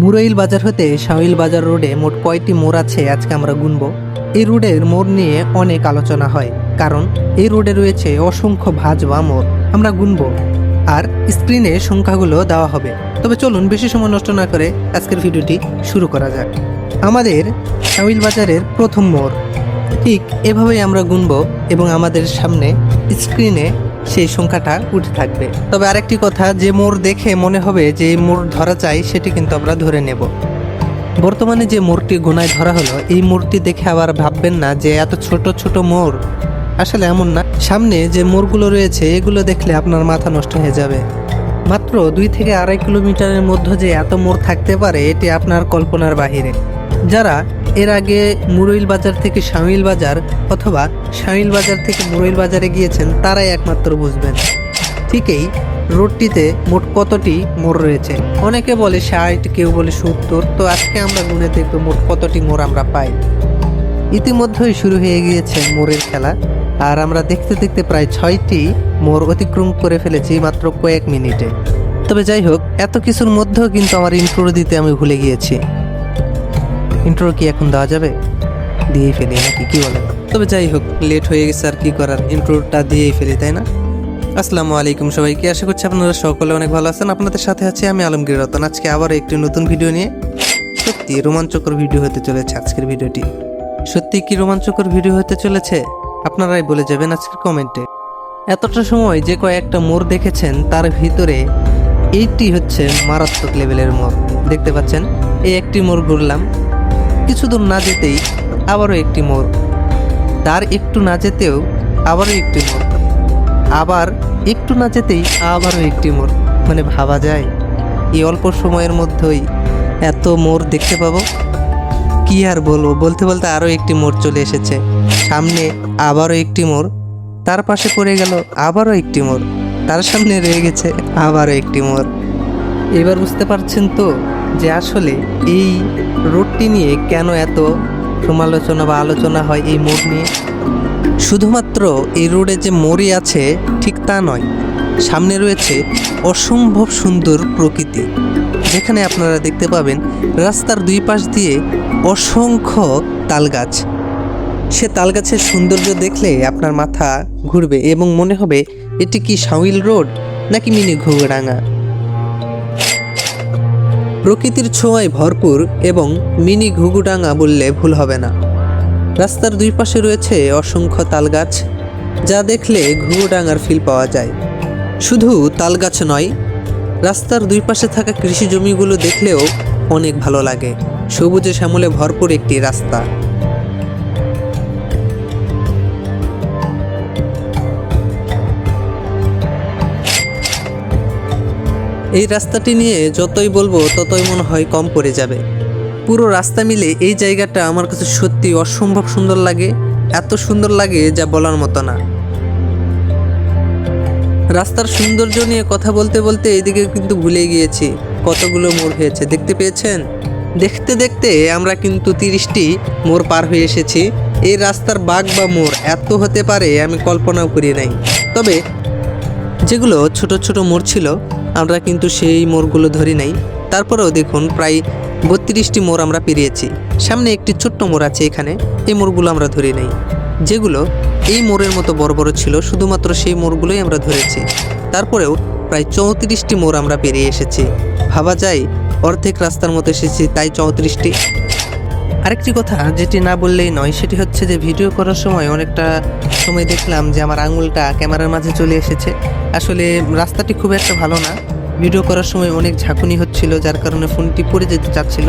মুরাইল বাজার হতে শামিল বাজার রোডে মোট কয়টি মোড় আছে আজকে আমরা গুনব। এই রোডের মোড় নিয়ে অনেক আলোচনা হয়, কারণ এই রোডে রয়েছে অসংখ্য ভাজ বা মোড়। আমরা গুনব, আর স্ক্রিনে সংখ্যাগুলো দেওয়া হবে। তবে চলুন বেশি সময় নষ্ট না করে আজকের ভিডিওটি শুরু করা যাক। আমাদের শামিল বাজারের প্রথম মোড়। ঠিক এভাবেই আমরা গুনব এবং আমাদের সামনে স্ক্রিনে সেই সংখ্যাটা উঠে থাকবে। তবে আরেকটি কথা, যে মোড় দেখে মনে হবে যে এই মোড় ধরা চাই, সেটি কিন্তু আমরা ধরে নেব। বর্তমানে যে মোড়টি গোনায় ধরা হলো, এই মোড়টি দেখে আবার ভাববেন না যে এত ছোট ছোট মোড়। আসলে এমন না। সামনে যে মোড়গুলো রয়েছে, এগুলো দেখলে আপনার মাথা নষ্ট হয়ে যাবে। মাত্র দুই থেকে আড়াই কিলোমিটারের মধ্যে যে এত মোড় থাকতে পারে, এটি আপনার কল্পনার বাহিরে। যারা এর আগে মুরইল বাজার থেকে শামিল বাজার অথবা শামিল বাজার থেকে মুরইল বাজারে গিয়েছেন, তারাই একমাত্র বুঝবেন। ঠিকই, রোডটিতে মোট কতটি মোড় রয়েছে? অনেকে বলে ষাট, কেউ বলে সত্তর, তো আজকে আমরা গুনে দেখব মোট কতটি মোড় আমরা পাই। ইতিমধ্যেই শুরু হয়ে গিয়েছে মোড়ের খেলা, আর আমরা দেখতে দেখতে প্রায় ছয়টি মোড় অতিক্রম করে ফেলেছি মাত্র কয়েক মিনিটে। তবে যাই হোক, এত কিছুর মধ্যেও কিন্তু আমার ইন্ট্রো দিতে আমি ভুলে গিয়েছি। ইন্ট্রো কি এখন দেওয়া যাবে? দিয়েই ফেলি নাকি, কি বলেন? তবে যাই হোক লেট হয়ে গেছে আর কি করার? ইন্ট্রোটা দিয়েই ফেলি, তাই না? আসসালামু আলাইকুম সবাইকে, আশা করছি আপনারা সকলে অনেক ভালো আছেন। আপনাদের সাথে আছি আমি আলমগীর রতন। আজকে আবার একটি নতুন ভিডিও নিয়ে সত্যি রোমাঞ্চকর ভিডিও হতে চলেছে আজকের ভিডিওটি সত্যি কি রোমাঞ্চকর ভিডিও হতে চলেছে? আপনারাই বলে যাবেন আজকের কমেন্টে এতটা সময় যে কয়েকটা মোড় দেখেছেন, তার ভিতরে এইটি হচ্ছে মারাত্মক লেভেলের মোড়। দেখতে পাচ্ছেন, এই একটি মোড় ঘুরলাম। কিছু দূর না যেতেই আবারও একটি মোড়। তার একটু না যেতেও আবারও একটি মোড়। আবার একটু না যেতেই আবারও একটি মোড়। মানে ভাবা যায়, এই অল্প সময়ের মধ্যেই এত মোড় দেখতে পাবো? কি আর বলব? বলতে বলতে আরও একটি মোড় চলে এসেছে। সামনে আবারও একটি মোড়, তার পাশে পড়ে গেল আবারও একটি মোড়, তার সামনে রয়ে গেছে আবারও একটি মোড়। এবার বুঝতে পারছেন তো যে আসলে এই রোডটি নিয়ে কেন এত সমালোচনা বা আলোচনা হয় এই মোড় নিয়ে? শুধুমাত্র এই রোডে যে মোড়ই আছে, ঠিক তা নয়। সামনে রয়েছে অসম্ভব সুন্দর প্রকৃতি। যেখানে আপনারা দেখতে পাবেন রাস্তার দুই পাশ দিয়ে অসংখ্য তালগাছ। সে তালগাছের সৌন্দর্য দেখলে আপনার মাথা ঘুরবে এবং মনে হবে, এটি কি শাউইল রোড নাকি মিনি ঘুগড়াঙ্গা প্রকৃতির ছোঁয়ায় ভরপুর এবং মিনি ঘুঘুডাঙ্গা বললে ভুল হবে না। রাস্তার দুই পাশে রয়েছে অসংখ্য তালগাছ, যা দেখলে ঘুঘুডাঙ্গার ফিল পাওয়া যায়। শুধু তালগাছ নয়, রাস্তার দুই পাশে থাকা কৃষি জমিগুলো দেখলেও অনেক ভালো লাগে। সবুজে শ্যামলে ভরপুর একটি রাস্তা। এই রাস্তাটি নিয়ে যতই বলব, ততই মনে হয় কম পড়ে যাবে। পুরো রাস্তা মিলে এই জায়গাটা আমার কাছে সত্যি অসম্ভব সুন্দর লাগে, এত সুন্দর লাগে যা বলার মতো না। রাস্তার সৌন্দর্য নিয়ে কথা বলতে বলতে এদিকে কিন্তু ভুলে গিয়েছি, কতগুলো মোড় হয়েছে, দেখতে পেয়েছেন? দেখতে দেখতে আমরা কিন্তু তিরিশটি মোড় পার হয়ে এসেছি। এই রাস্তার বাঘ বা মোড় এত হতে পারে আমি কল্পনাও করি নাই। তবে যেগুলো ছোট ছোট মোড় ছিল আমরা কিন্তু সেই মোড়গুলো ধরি নাই। তারপরেও দেখুন, প্রায় বত্রিশটি মোড় আমরা পেরিয়েছি। সামনে একটি ছোট্ট মোড় আছে এখানে, এই মোড়গুলো আমরা ধরি নাই। যেগুলো এই মোড়ের মতো বড় বড় ছিল, শুধুমাত্র সেই মোড়গুলোই আমরা ধরেছি। তারপরেও প্রায় চৌত্রিশটি মোড় আমরা পেরিয়ে এসেছি। ভাবা যায়, অর্ধেক রাস্তার মতো এসেছি, তাই চৌত্রিশটি আরেকটি কথা, যেটি না বললেই নয়, সেটি হচ্ছে যে ভিডিও করার সময় অনেকটা সময় দেখলাম যে আমার আঙুলটা ক্যামেরার মাঝে চলে এসেছে। আসলে রাস্তাটি খুব একটা ভালো না। ভিডিও করার সময় অনেক ঝাঁকুনি হচ্ছিল, যার কারণে ফোনটি পড়ে যেতে চাচ্ছিল।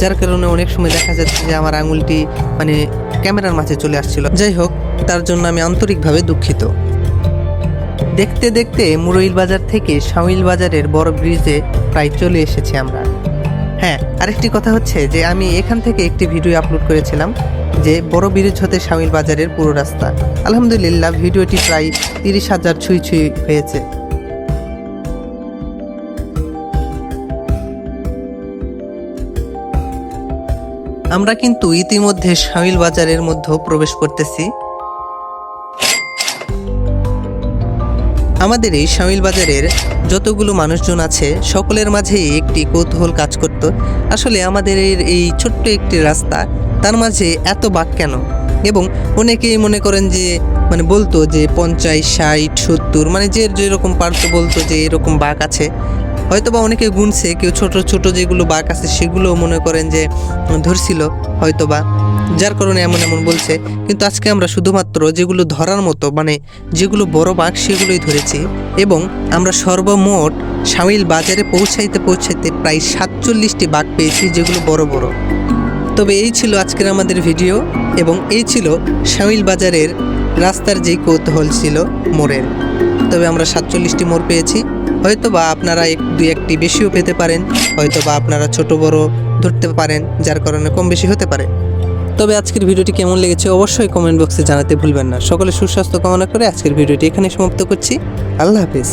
যার কারণে অনেক সময় দেখা যাচ্ছে যে আমার আঙুলটি মানে ক্যামেরার মাঝে চলে আসছিল। যাই হোক, তার জন্য আমি আন্তরিকভাবে দুঃখিত। দেখতে দেখতে মুরইল বাজার থেকে শামিল বাজারের বড় ব্রিজে প্রায় চলে এসেছি আমরা। হ্যাঁ আরেকটি কথা হচ্ছে যে আমি এখান থেকে একটি ভিডিও আপলোড করেছিলাম যে বড় ব্রিজ হতে শামিল বাজারের পুরো রাস্তা। আলহামদুলিল্লাহ, ভিডিওটি প্রায় তিরিশ হাজার ছুঁই ছুঁই হয়েছে। আমরা কিন্তু ইতিমধ্যে শামিল বাজারের মধ্যে প্রবেশ করতেছি। আমাদের এই শামিল বাজারের যতগুলো মানুষজন আছে, সকলের মাঝে একটি কৌতূহল কাজ করত। আসলে আমাদের এই ছোট্ট একটি রাস্তা, তার মাঝে এত বাঘ কেন? এবং অনেকেই মনে করেন যে মানে বলতো যে পঞ্চাশ, ষাট, সত্তর মানে যে যেরকম পারতো বলতো যে এরকম বাঘ আছে। হয়তো বা অনেকে গুনছে, কেউ ছোট ছোট যেগুলো বাঘ আছে সেগুলো মনে করেন যে ধরছিল হয়তো বা যার কারণে এমন এমন বলছে। কিন্তু আজকে আমরা শুধুমাত্র যেগুলো ধরার মতো মানে যেগুলো বড় বাঘ সেগুলোই ধরেছি এবং আমরা সর্বমোট শামিল বাজারে পৌঁছাইতে পৌঁছাইতে প্রায় সাতচল্লিশটি বাঘ পেয়েছি যেগুলো বড় বড়। তবে এই ছিল আজকের আমাদের ভিডিও এবং এই ছিল শামিল বাজারের রাস্তার যেই কৌতূহল ছিল মোড়ের। তবে আমরা সাতচল্লিশটি মোড় পেয়েছি। হয়তো বা আপনারা এক দুই একটি বেশিও পেতে পারেন হয়তো বা আপনারা ছোট বড় ধরতে পারেন, যার কারণে কম বেশি হতে পারে। তবে আজকের ভিডিওটি কেমন লেগেছে অবশ্যই কমেন্ট বক্সে জানাতে ভুলবেন না। সকলে সুস্বাস্থ্য কামনা করে আজকের ভিডিওটি এখানে সমাপ্ত করছি। আল্লাহ হাফিজ।